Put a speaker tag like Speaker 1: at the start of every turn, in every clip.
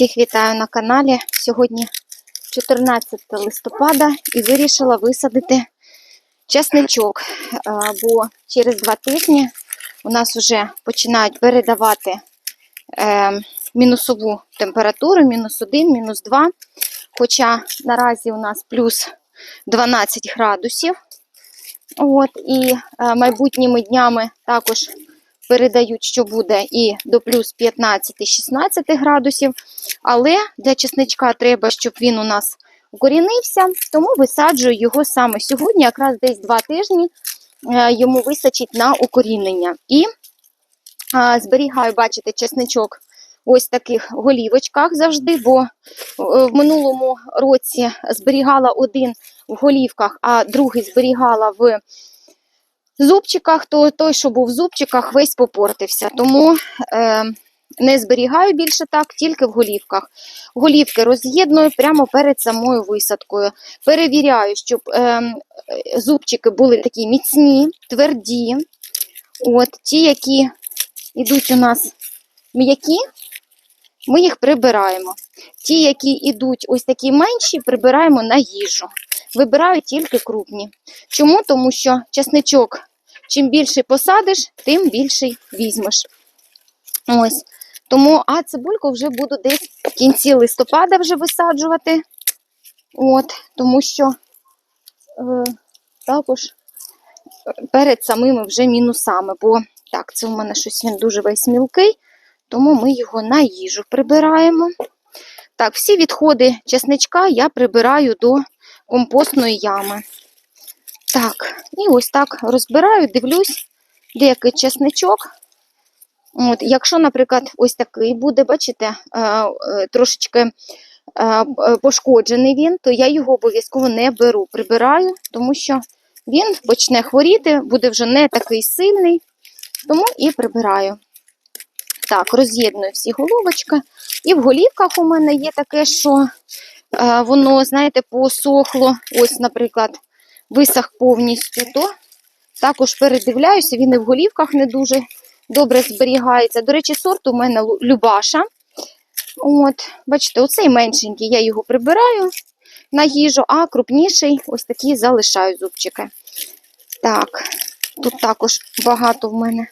Speaker 1: Всіх вітаю на каналі. Сьогодні 14 листопада і вирішила висадити чесничок, е, бо через два тижні у нас вже починають передавати е, мінусову температуру, мінус 1, мінус 2. Хоча наразі у нас плюс 12 градусів. От, і е, майбутніми днями також передають, що буде і до плюс 15-16 градусів. Але для чесничка треба, щоб він у нас укорінився, тому висаджую його саме сьогодні, якраз десь 2 тижні е, йому вистачить на укорінення. І е, зберігаю, бачите, чесничок ось таких голівочках завжди, бо е, в минулому році зберігала один в голівках, а другий зберігала в зубчиках, то той, що був в зубчиках, весь попортився. Тому е, не зберігаю більше так, тільки в голівках. Голівки роз'єдную прямо перед самою висадкою. Перевіряю, щоб е, зубчики були такі міцні, тверді. От, ті, які йдуть у нас м'які, ми їх прибираємо. Ті, які йдуть ось такі менші, прибираємо на їжу. Вибираю тільки крупні. Чому? Тому що чесничок, чим більше посадиш, тим більший візьмеш. Ось. Тому, а цибульку вже буду десь в кінці листопада вже висаджувати. От, тому що е, також перед самими вже мінусами. Бо так, це у мене щось він дуже весь мілкий, тому ми його на їжу прибираємо. Так, всі відходи чесничка я прибираю до компостної ями. Так, і ось так розбираю, дивлюсь, деякий чесничок. От, якщо, наприклад, ось такий буде, бачите, е, е, трошечки е, пошкоджений він, то я його обов'язково не беру, прибираю, тому що він почне хворіти, буде вже не такий сильний, тому і прибираю. Так, роз'єдную всі головочки. І в голівках у мене є таке, що воно, знаєте, посохло. Ось, наприклад, висох повністю, то також передивляюся, він і в голівках не дуже добре зберігається. До речі, сорт у мене Любаша. От, бачите, оцей меншенький, я його прибираю на їжу, а крупніший ось такі залишаю зубчики. Так, тут також багато в мене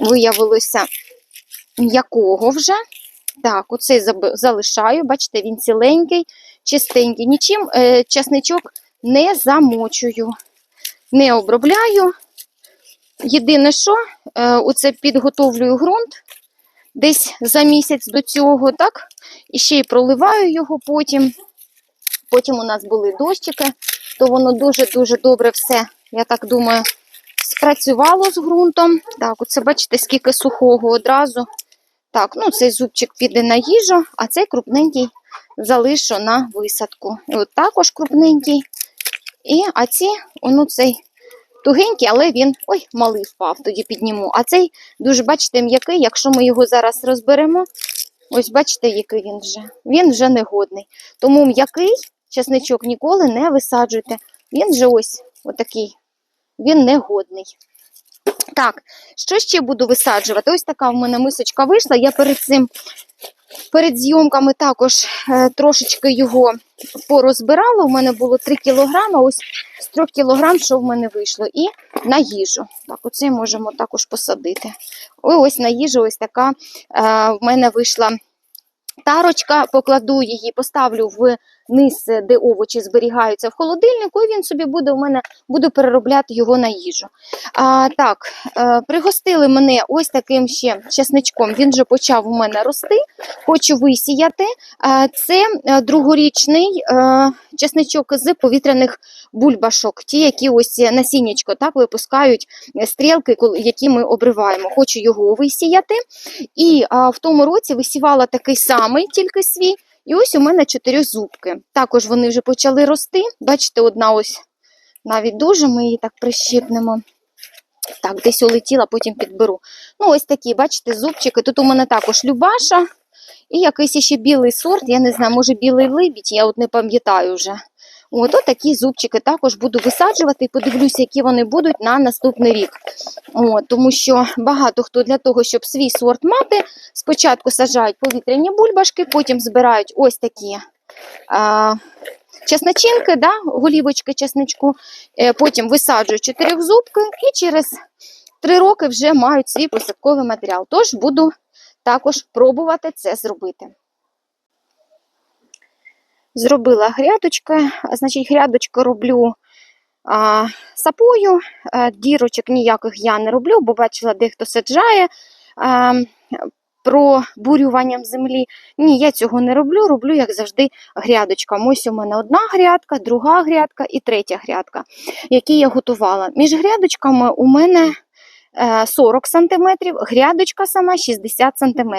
Speaker 1: виявилося м'якого вже. Так, оцей залишаю, бачите, він ціленький, чистенький. Нічим е, часничок не замочую, не обробляю. Єдине, що е, оце підготовлюю ґрунт десь за місяць до цього, так? І ще й проливаю його потім. Потім у нас були дощики, то воно дуже-дуже добре все, я так думаю, спрацювало з ґрунтом. Так, оце бачите, скільки сухого одразу. Так, ну цей зубчик піде на їжу, а цей крупненький залишу на висадку. І от також крупненький. І, а ці, ну цей тугенький, але він ой, малий впав, тоді підніму. А цей дуже, бачите, м'який, якщо ми його зараз розберемо, ось бачите, який він вже. Він вже негодний. Тому м'який чесничок ніколи не висаджуйте. Він вже ось отакий, він негодний. Так, що ще буду висаджувати? Ось така в мене мисочка вийшла. Я перед цим, перед зйомками також е, трошечки його порозбирала. У мене було 3 кілограми, ось з 3 кілограм, що в мене вийшло. І на їжу. Так, оце можемо також посадити. Ось на їжу, ось така е, в мене вийшла тарочка. Покладу її, поставлю в низ, де овочі зберігаються в холодильнику, і він собі буде у мене, буду переробляти його на їжу. А, так, е, пригостили мене ось таким ще чесничком. Він вже почав у мене рости. Хочу висіяти. Це е, другорічний е, чесничок з повітряних бульбашок, ті, які ось насіннячко так випускають е, стрілки, які ми обриваємо. Хочу його висіяти. І в тому році висівала такий самий, тільки свій. І ось у мене чотири зубки. Також вони вже почали рости. Бачите, одна ось навіть дуже, ми її так прищипнемо. Так, десь улетіла, потім підберу. Ну, ось такі, бачите, зубчики. Тут у мене також Любаша і якийсь ще білий сорт, я не знаю, може білий либідь, я от не пам'ятаю вже. От, от такі зубчики також буду висаджувати і подивлюся, які вони будуть на наступний рік. От, тому що багато хто для того, щоб свій сорт мати, спочатку саджають повітряні бульбашки, потім збирають ось такі а, чесночинки, да, голівочки чесничку, е, потім висаджують чотирьохзубки і через три роки вже мають свій посадковий матеріал. Тож буду також пробувати це зробити. Зробила грядочки, значить, грядочку роблю а, сапою, а, дірочок ніяких я не роблю, бо бачила, дехто саджає а, пробурюванням землі. Ні, я цього не роблю, роблю, як завжди, грядочками. Ось у мене одна грядка, друга грядка і третя грядка, які я готувала. Між грядочками у мене е, 40 см, грядочка сама 60 см.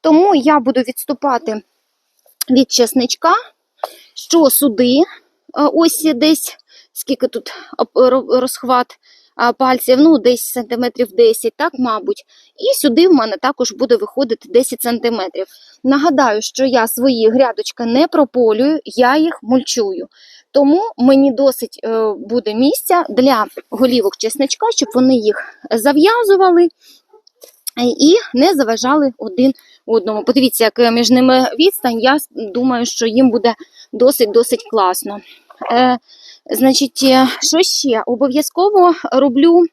Speaker 1: Тому я буду відступати від чесничка, що сюди, е, ось десь, скільки тут розхват пальців, ну десь сантиметрів 10, так, мабуть. І сюди в мене також буде виходити 10 сантиметрів. Нагадаю, що я свої грядочки не прополюю, я їх мульчую. Тому мені досить е, буде місця для голівок чесничка, щоб вони їх зав'язували і не заважали один одному. Подивіться, яка між ними відстань. Я думаю, що їм буде досить-досить класно. Е, значить, е, що ще? Обов'язково роблю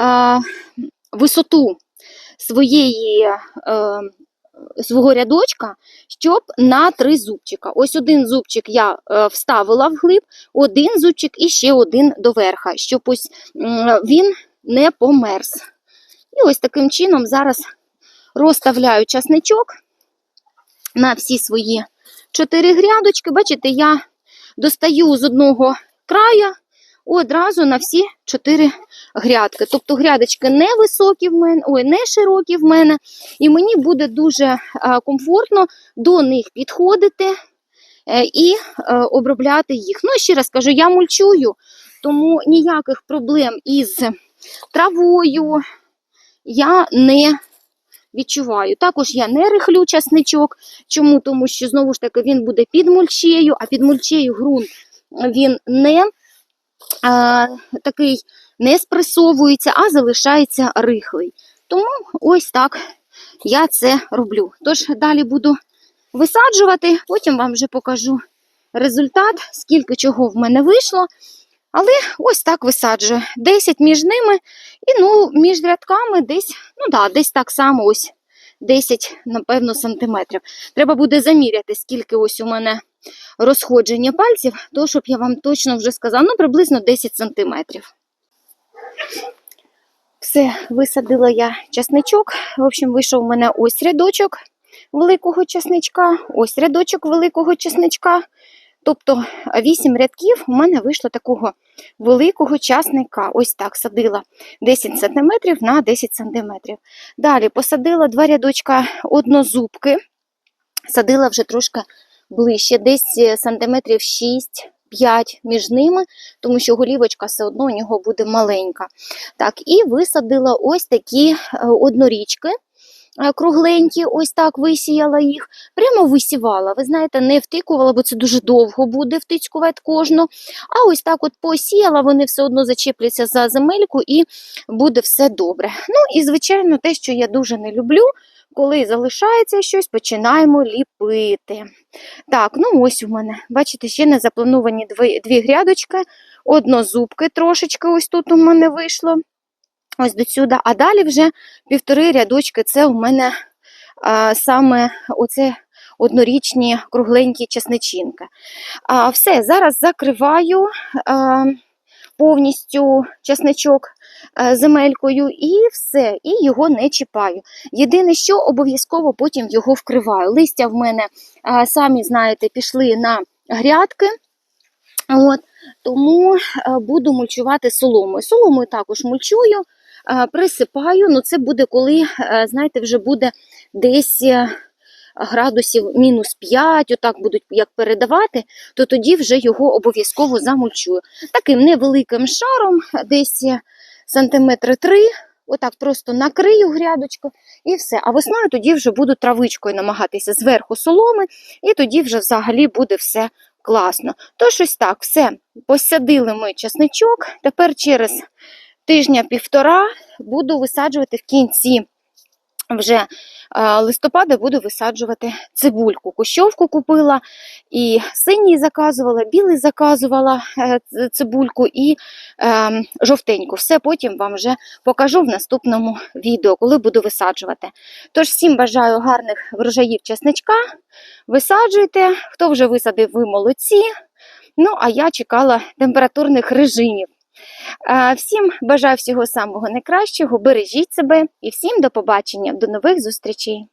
Speaker 1: е, висоту своєї. Е, Свого рядочка, щоб на три зубчика. Ось один зубчик я е, вставила вглиб, один зубчик і ще один доверха, щоб ось він не померз. І ось таким чином зараз розставляю часничок на всі свої чотири грядочки. Бачите, я достаю з одного края одразу на всі чотири грядки. Тобто грядочки не високі в мене, ой, не широкі в мене, і мені буде дуже комфортно до них підходити е, і е, обробляти їх. Ну, ще раз кажу, я мульчую, тому ніяких проблем із травою я не відчуваю. Також я не рихлю часничок. Чому? Тому що знову ж таки він буде під мульчею, а під мульчею ґрунт він не а, такий не спресовується, а залишається рихлий. Тому ось так я це роблю. Тож далі буду висаджувати, потім вам вже покажу результат, скільки чого в мене вийшло. Але ось так висаджую. 10 між ними, і ну, між рядками десь, ну да, десь так само ось 10, напевно, сантиметрів. Треба буде заміряти, скільки ось у мене розходження пальців, то щоб я вам точно вже сказала, ну приблизно 10 сантиметрів. Все, висадила я часничок. В общем, вийшов у мене ось рядочок великого часничка, ось рядочок великого часничка. Тобто 8 рядків у мене вийшло такого великого часника. Ось так садила 10 см на 10 см. Далі посадила два рядочка однозубки, садила вже трошки ближче, десь е, сантиметрів 6-5 між ними, тому що голівочка все одно у нього буде маленька. Так, і висадила ось такі е, однорічки. Е, Кругленькі, ось так висіяла їх, прямо висівала. Ви знаєте, не втикувала, бо це дуже довго буде втицькувати кожну. А ось так от посіяла, вони все одно зачепляться за земельку і буде все добре. Ну і, звичайно, те, що я дуже не люблю, коли залишається щось, починаємо ліпити. Так, ну ось у мене, бачите, ще не заплановані дві, дві грядочки, однозубки трошечки ось тут у мене вийшло. Ось до сюди. А далі вже півтори рядочки це у мене а, саме оце однорічні кругленькі часничинки. А, все, зараз закриваю а, повністю часничок земелькою і все, і його не чіпаю. Єдине, що обов'язково потім його вкриваю. Листя в мене, а, самі знаєте, пішли на грядки. От, тому е, буду мульчувати соломою. Соломою також мульчую, е, присипаю. Ну, це буде, коли, е, знаєте, вже буде десь е, градусів мінус 5, отак будуть як передавати, то тоді вже його обов'язково замульчую. Таким невеликим шаром, десь е, сантиметри 3, отак просто накрию грядочку і все. А весною тоді вже буду травичкою намагатися зверху соломи, і тоді вже взагалі буде все Класно. То щось так, все. Посадили ми часничок. Тепер через тижня-півтора буду висаджувати в кінці вже е, листопада буду висаджувати цибульку. Кущовку купила, і синій заказувала, білий заказувала е, цибульку і е, жовтеньку. Все потім вам вже покажу в наступному відео, коли буду висаджувати. Тож всім бажаю гарних врожаїв чесничка. Висаджуйте. Хто вже висадив, ви молодці. Ну, а я чекала температурних режимів. Всім бажаю всього самого найкращого, бережіть себе і всім до побачення, до нових зустрічей.